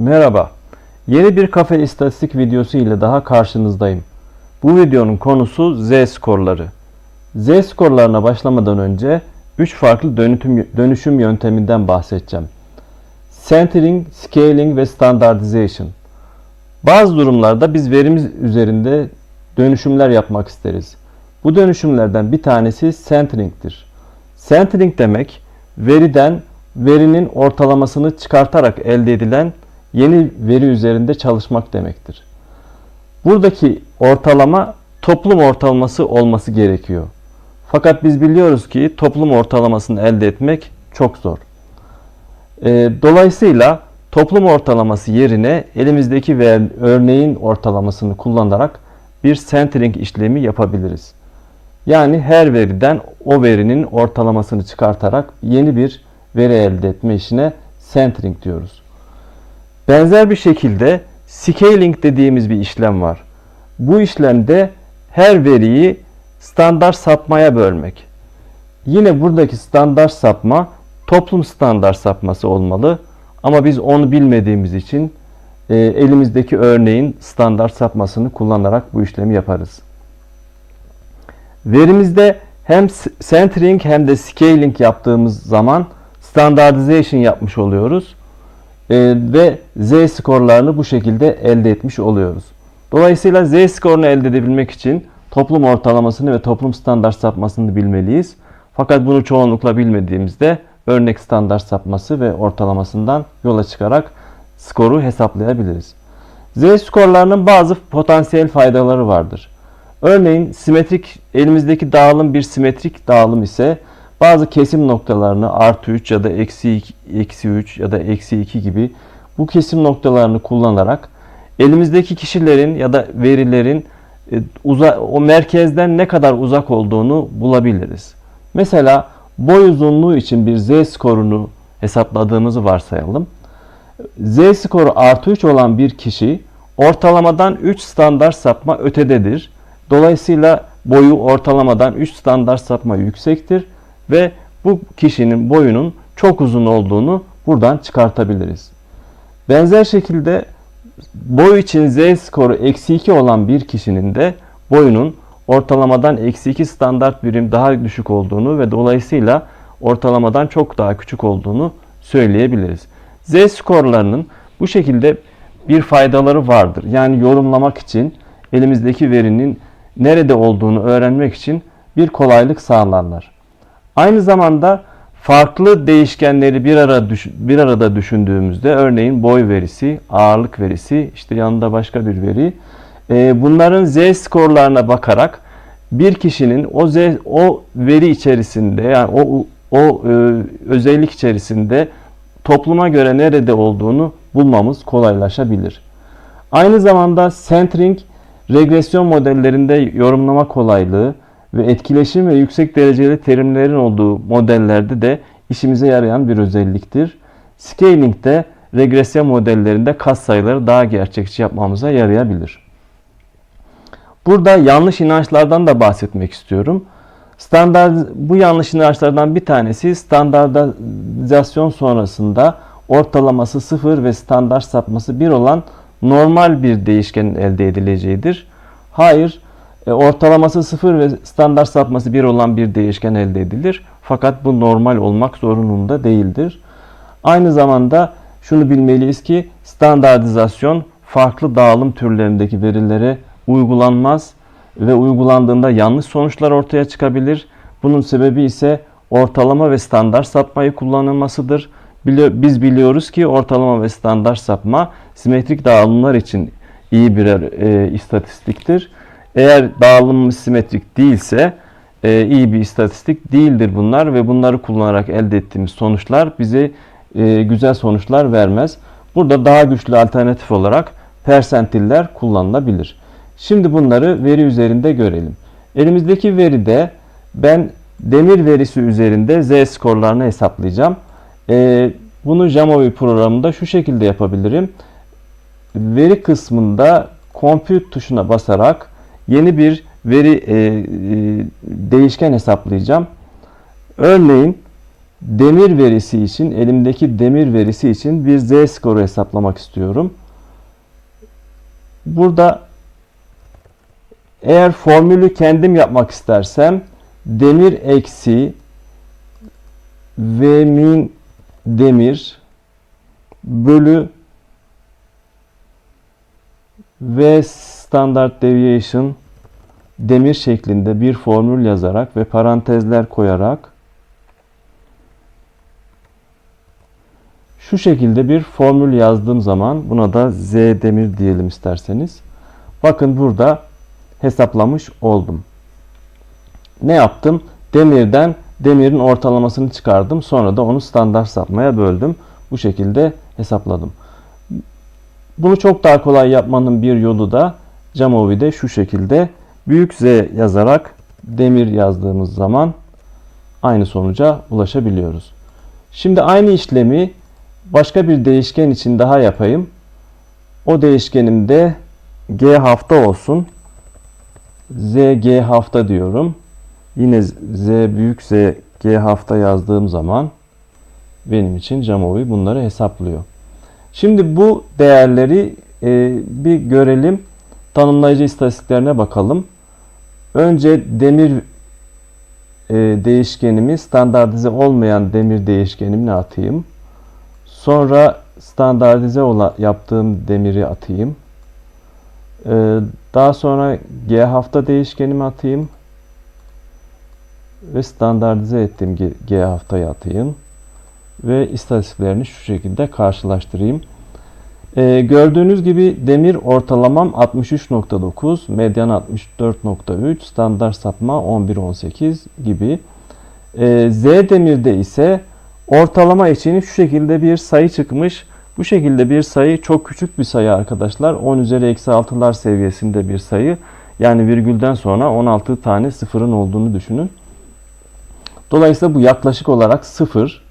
Merhaba. Yeni bir kafe istatistik videosu ile daha karşınızdayım. Bu videonun konusu Z skorları. Z skorlarına başlamadan önce 3 farklı dönütüm, dönüşüm yönteminden bahsedeceğim. Centering, Scaling ve Standardization. Bazı durumlarda biz verimiz üzerinde dönüşümler yapmak isteriz. Bu dönüşümlerden bir tanesi centering'tir. Centering demek veriden verinin ortalamasını çıkartarak elde edilen yeni veri üzerinde çalışmak demektir. Buradaki ortalama toplum ortalaması olması gerekiyor. Fakat biz biliyoruz ki toplum ortalamasını elde etmek çok zor. Ee, dolayısıyla toplum ortalaması yerine elimizdeki ver, örneğin ortalamasını kullanarak bir centering işlemi yapabiliriz. Yani her veriden o verinin ortalamasını çıkartarak yeni bir veri elde etme işine centering diyoruz. Benzer bir şekilde scaling dediğimiz bir işlem var. Bu işlemde her veriyi standart sapmaya bölmek. Yine buradaki standart sapma toplum standart sapması olmalı. Ama biz onu bilmediğimiz için e, elimizdeki örneğin standart sapmasını kullanarak bu işlemi yaparız. Verimizde hem centering hem de scaling yaptığımız zaman standardization yapmış oluyoruz. Ee, ve Z skorlarını bu şekilde elde etmiş oluyoruz. Dolayısıyla Z skorunu elde edebilmek için toplum ortalamasını ve toplum standart sapmasını bilmeliyiz. Fakat bunu çoğunlukla bilmediğimizde örnek standart sapması ve ortalamasından yola çıkarak skoru hesaplayabiliriz. Z skorlarının bazı potansiyel faydaları vardır. Örneğin simetrik elimizdeki dağılım bir simetrik dağılım ise bazı kesim noktalarını artı 3 ya da eksi 2, eksi 3 ya da eksi 2 gibi bu kesim noktalarını kullanarak elimizdeki kişilerin ya da verilerin e, uza, o merkezden ne kadar uzak olduğunu bulabiliriz. Mesela boy uzunluğu için bir z skorunu hesapladığımızı varsayalım. Z skoru artı 3 olan bir kişi ortalamadan 3 standart sapma ötededir. Dolayısıyla boyu ortalamadan 3 standart sapma yüksektir ve bu kişinin boyunun çok uzun olduğunu buradan çıkartabiliriz. Benzer şekilde boy için Z skoru eksi 2 olan bir kişinin de boyunun ortalamadan eksi 2 standart birim daha düşük olduğunu ve dolayısıyla ortalamadan çok daha küçük olduğunu söyleyebiliriz. Z skorlarının bu şekilde bir faydaları vardır. Yani yorumlamak için elimizdeki verinin nerede olduğunu öğrenmek için bir kolaylık sağlarlar. Aynı zamanda farklı değişkenleri bir arada bir arada düşündüğümüzde örneğin boy verisi, ağırlık verisi, işte yanında başka bir veri. E, bunların Z skorlarına bakarak bir kişinin o Z o veri içerisinde yani o o e, özellik içerisinde topluma göre nerede olduğunu bulmamız kolaylaşabilir. Aynı zamanda centering regresyon modellerinde yorumlama kolaylığı ve etkileşim ve yüksek dereceli terimlerin olduğu modellerde de işimize yarayan bir özelliktir. Scaling de regresyon modellerinde kas sayıları daha gerçekçi yapmamıza yarayabilir. Burada yanlış inançlardan da bahsetmek istiyorum. Standart bu yanlış inançlardan bir tanesi standartizasyon sonrasında ortalaması 0 ve standart sapması 1 olan normal bir değişkenin elde edileceğidir. Hayır, ortalaması 0 ve standart sapması 1 olan bir değişken elde edilir. Fakat bu normal olmak zorununda değildir. Aynı zamanda şunu bilmeliyiz ki standartizasyon farklı dağılım türlerindeki verilere uygulanmaz ve uygulandığında yanlış sonuçlar ortaya çıkabilir. Bunun sebebi ise ortalama ve standart sapmayı kullanılmasıdır. Biz biliyoruz ki ortalama ve standart sapma simetrik dağılımlar için iyi birer e, istatistiktir. Eğer dağılım simetrik değilse e, iyi bir istatistik değildir bunlar ve bunları kullanarak elde ettiğimiz sonuçlar bize e, güzel sonuçlar vermez. Burada daha güçlü alternatif olarak persentiller kullanılabilir. Şimdi bunları veri üzerinde görelim. Elimizdeki veride ben demir verisi üzerinde Z skorlarını hesaplayacağım. E, bunu Jamovi programında şu şekilde yapabilirim. Veri kısmında compute tuşuna basarak yeni bir veri e, e, değişken hesaplayacağım. Örneğin demir verisi için, elimdeki demir verisi için bir Z skoru hesaplamak istiyorum. Burada eğer formülü kendim yapmak istersem demir eksi V min demir bölü V standard deviation demir şeklinde bir formül yazarak ve parantezler koyarak şu şekilde bir formül yazdığım zaman buna da Z demir diyelim isterseniz. Bakın burada hesaplamış oldum. Ne yaptım? Demirden demirin ortalamasını çıkardım. Sonra da onu standart sapmaya böldüm. Bu şekilde hesapladım. Bunu çok daha kolay yapmanın bir yolu da Jamovi'de şu şekilde büyük Z yazarak demir yazdığımız zaman aynı sonuca ulaşabiliyoruz. Şimdi aynı işlemi başka bir değişken için daha yapayım. O değişkenimde G hafta olsun. Z G hafta diyorum. Yine Z büyük Z G hafta yazdığım zaman benim için Jamovi bunları hesaplıyor. Şimdi bu değerleri e, bir görelim. Tanımlayıcı istatistiklerine bakalım. Önce demir e, değişkenimi standartize olmayan demir değişkenimle atayım. Sonra standartize olan yaptığım demiri atayım. E, daha sonra G hafta değişkenimi atayım. Ve standartize ettiğim G, haftayı atayım ve istatistiklerini şu şekilde karşılaştırayım. Ee, gördüğünüz gibi demir ortalamam 63.9, medyan 64.3, standart sapma 11.18 gibi. Ee, Z demirde ise ortalama için şu şekilde bir sayı çıkmış. Bu şekilde bir sayı çok küçük bir sayı arkadaşlar. 10 üzeri eksi 6'lar seviyesinde bir sayı. Yani virgülden sonra 16 tane sıfırın olduğunu düşünün. Dolayısıyla bu yaklaşık olarak sıfır.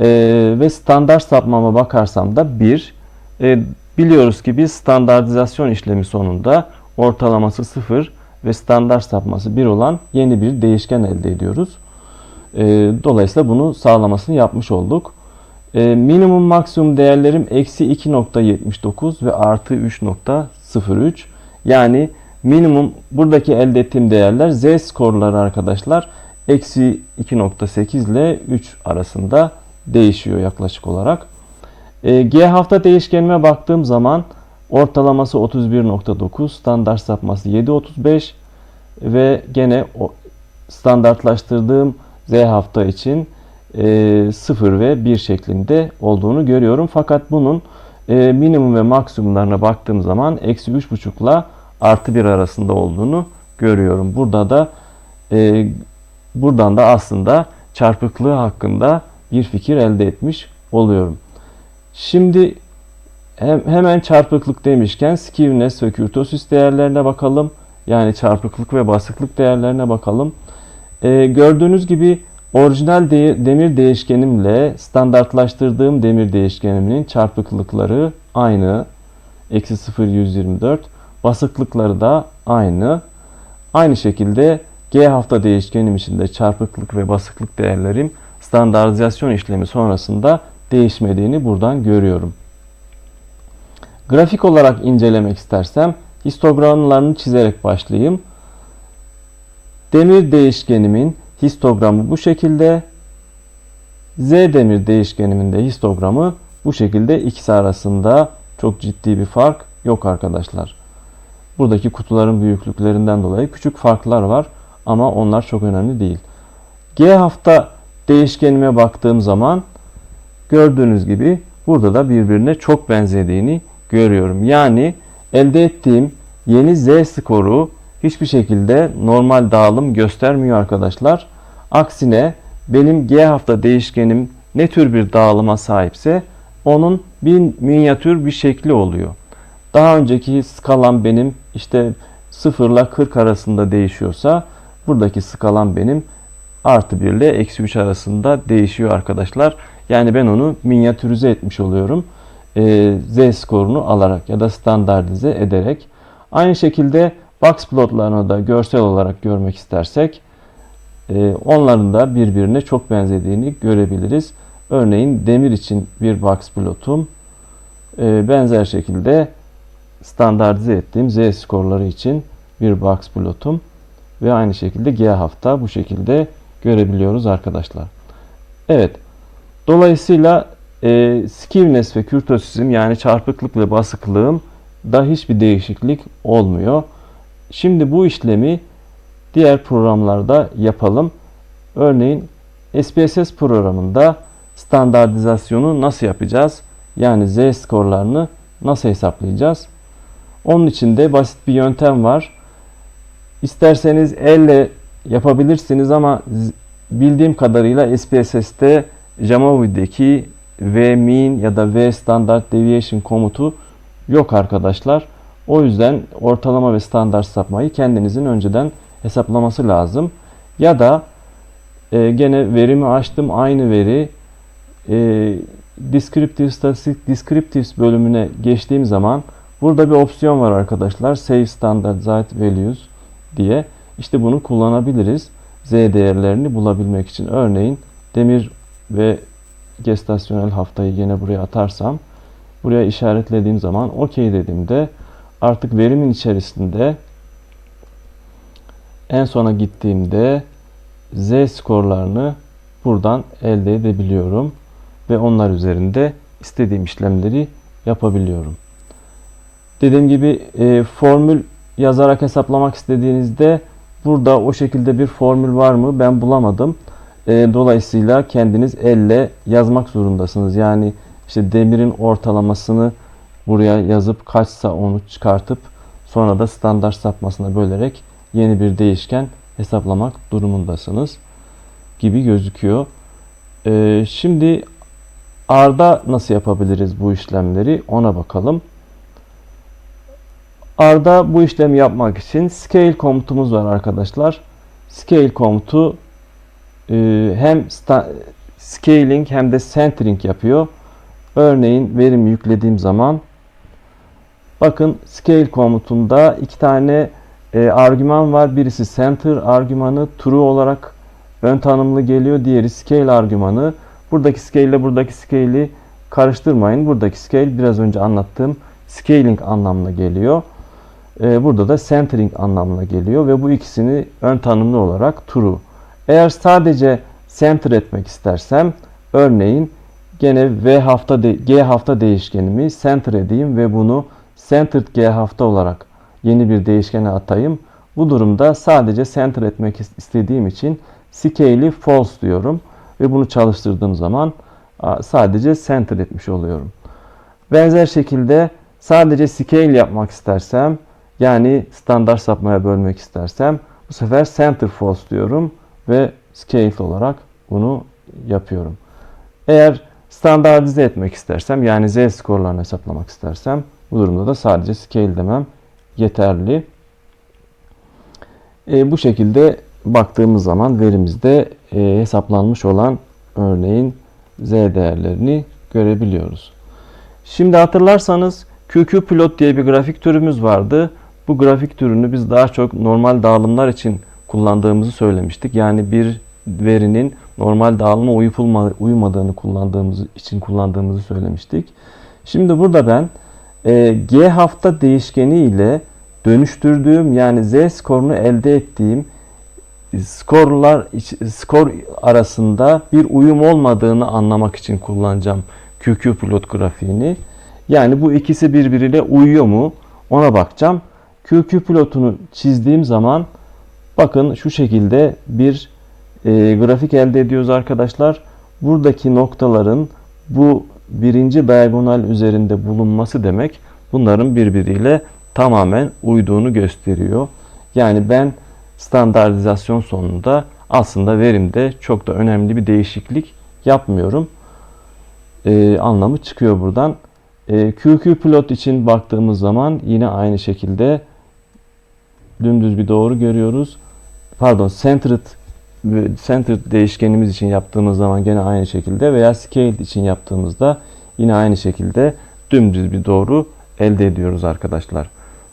Ee, ve standart sapmama bakarsam da 1. Ee, biliyoruz ki biz standartizasyon işlemi sonunda ortalaması 0 ve standart sapması 1 olan yeni bir değişken elde ediyoruz. Ee, dolayısıyla bunu sağlamasını yapmış olduk. Ee, minimum maksimum değerlerim eksi 2.79 ve artı 3.03. Yani minimum buradaki elde ettiğim değerler Z skorları arkadaşlar. Eksi 2.8 ile 3 arasında değişiyor yaklaşık olarak. E, G hafta değişkenime baktığım zaman ortalaması 31.9, standart sapması 7.35 ve gene standartlaştırdığım Z hafta için e, 0 ve 1 şeklinde olduğunu görüyorum. Fakat bunun e, minimum ve maksimumlarına baktığım zaman eksi 3.5 ile artı 1 arasında olduğunu görüyorum. Burada da e, buradan da aslında çarpıklığı hakkında bir fikir elde etmiş oluyorum. Şimdi hemen çarpıklık demişken skewness ve kurtosis değerlerine bakalım. Yani çarpıklık ve basıklık değerlerine bakalım. Ee, gördüğünüz gibi orijinal de demir değişkenimle standartlaştırdığım demir değişkenimin çarpıklıkları aynı. Eksi 0,124. Basıklıkları da aynı. Aynı şekilde G hafta değişkenim için de çarpıklık ve basıklık değerlerim standartizasyon işlemi sonrasında değişmediğini buradan görüyorum. Grafik olarak incelemek istersem histogramlarını çizerek başlayayım. Demir değişkenimin histogramı bu şekilde. Z demir değişkenimin de histogramı bu şekilde ikisi arasında çok ciddi bir fark yok arkadaşlar. Buradaki kutuların büyüklüklerinden dolayı küçük farklar var ama onlar çok önemli değil. G hafta değişkenime baktığım zaman gördüğünüz gibi burada da birbirine çok benzediğini görüyorum. Yani elde ettiğim yeni Z skoru hiçbir şekilde normal dağılım göstermiyor arkadaşlar. Aksine benim G hafta değişkenim ne tür bir dağılıma sahipse onun bir minyatür bir şekli oluyor. Daha önceki skalam benim işte 0 ile 40 arasında değişiyorsa buradaki skalam benim artı 1 ile eksi 3 arasında değişiyor arkadaşlar. Yani ben onu minyatürize etmiş oluyorum. E, Z skorunu alarak ya da standartize ederek. Aynı şekilde box plotlarını da görsel olarak görmek istersek e, onların da birbirine çok benzediğini görebiliriz. Örneğin demir için bir box plotum e, benzer şekilde standartize ettiğim Z skorları için bir box plotum ve aynı şekilde G hafta bu şekilde görebiliyoruz arkadaşlar. Evet. Dolayısıyla e, skewness ve kurtosizm yani çarpıklık ve basıklığım da hiçbir değişiklik olmuyor. Şimdi bu işlemi diğer programlarda yapalım. Örneğin SPSS programında standartizasyonu nasıl yapacağız? Yani Z skorlarını nasıl hesaplayacağız? Onun için de basit bir yöntem var. İsterseniz elle yapabilirsiniz ama bildiğim kadarıyla SPSS'te Jamovi'deki V min ya da V standard deviation komutu yok arkadaşlar. O yüzden ortalama ve standart sapmayı kendinizin önceden hesaplaması lazım. Ya da e, gene verimi açtım aynı veri e, descriptive statistik descriptives bölümüne geçtiğim zaman burada bir opsiyon var arkadaşlar. Save standardized values diye. İşte bunu kullanabiliriz. Z değerlerini bulabilmek için. Örneğin demir ve gestasyonel haftayı yine buraya atarsam buraya işaretlediğim zaman OK dediğimde artık verimin içerisinde en sona gittiğimde Z skorlarını buradan elde edebiliyorum ve onlar üzerinde istediğim işlemleri yapabiliyorum. Dediğim gibi e, formül yazarak hesaplamak istediğinizde burada o şekilde bir formül var mı ben bulamadım. E, dolayısıyla kendiniz elle yazmak zorundasınız. Yani işte demirin ortalamasını buraya yazıp kaçsa onu çıkartıp sonra da standart sapmasına bölerek yeni bir değişken hesaplamak durumundasınız gibi gözüküyor. Ee, şimdi R'da nasıl yapabiliriz bu işlemleri ona bakalım. R'da bu işlemi yapmak için scale komutumuz var arkadaşlar. Scale komutu e, hem scaling hem de centering yapıyor. Örneğin verim yüklediğim zaman bakın scale komutunda iki tane e, argüman var. Birisi center argümanı true olarak ön tanımlı geliyor. Diğeri scale argümanı. Buradaki scale ile buradaki scale'i karıştırmayın. Buradaki scale biraz önce anlattığım scaling anlamına geliyor. E, burada da centering anlamına geliyor ve bu ikisini ön tanımlı olarak true. Eğer sadece center etmek istersem örneğin gene V hafta G hafta değişkenimi center edeyim ve bunu centered G hafta olarak yeni bir değişkene atayım. Bu durumda sadece center etmek istediğim için scale'i false diyorum ve bunu çalıştırdığım zaman sadece center etmiş oluyorum. Benzer şekilde sadece scale yapmak istersem yani standart sapmaya bölmek istersem bu sefer center false diyorum ve scale olarak bunu yapıyorum. Eğer standartize etmek istersem yani z skorlarını hesaplamak istersem bu durumda da sadece scale demem yeterli. E, bu şekilde baktığımız zaman verimizde e, hesaplanmış olan örneğin z değerlerini görebiliyoruz. Şimdi hatırlarsanız QQ plot diye bir grafik türümüz vardı. Bu grafik türünü biz daha çok normal dağılımlar için kullandığımızı söylemiştik. Yani bir verinin normal dağılıma uyup uymadığını kullandığımız için kullandığımızı söylemiştik. Şimdi burada ben e, G hafta değişkeni ile dönüştürdüğüm yani Z skorunu elde ettiğim skorlar skor arasında bir uyum olmadığını anlamak için kullanacağım QQ plot grafiğini. Yani bu ikisi birbiriyle uyuyor mu ona bakacağım. QQ plotunu çizdiğim zaman bakın şu şekilde bir e, grafik elde ediyoruz arkadaşlar. Buradaki noktaların bu birinci diagonal üzerinde bulunması demek bunların birbiriyle tamamen uyduğunu gösteriyor. Yani ben standartizasyon sonunda aslında verimde çok da önemli bir değişiklik yapmıyorum. Ee, anlamı çıkıyor buradan. Ee, QQ plot için baktığımız zaman yine aynı şekilde dümdüz bir doğru görüyoruz. Pardon centered centered değişkenimiz için yaptığımız zaman gene aynı şekilde veya scale için yaptığımızda yine aynı şekilde dümdüz bir doğru elde ediyoruz arkadaşlar.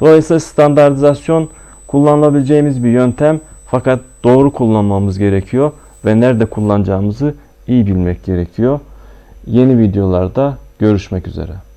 Dolayısıyla standartizasyon kullanılabileceğimiz bir yöntem Fakat doğru kullanmamız gerekiyor ve nerede kullanacağımızı iyi bilmek gerekiyor. Yeni videolarda görüşmek üzere.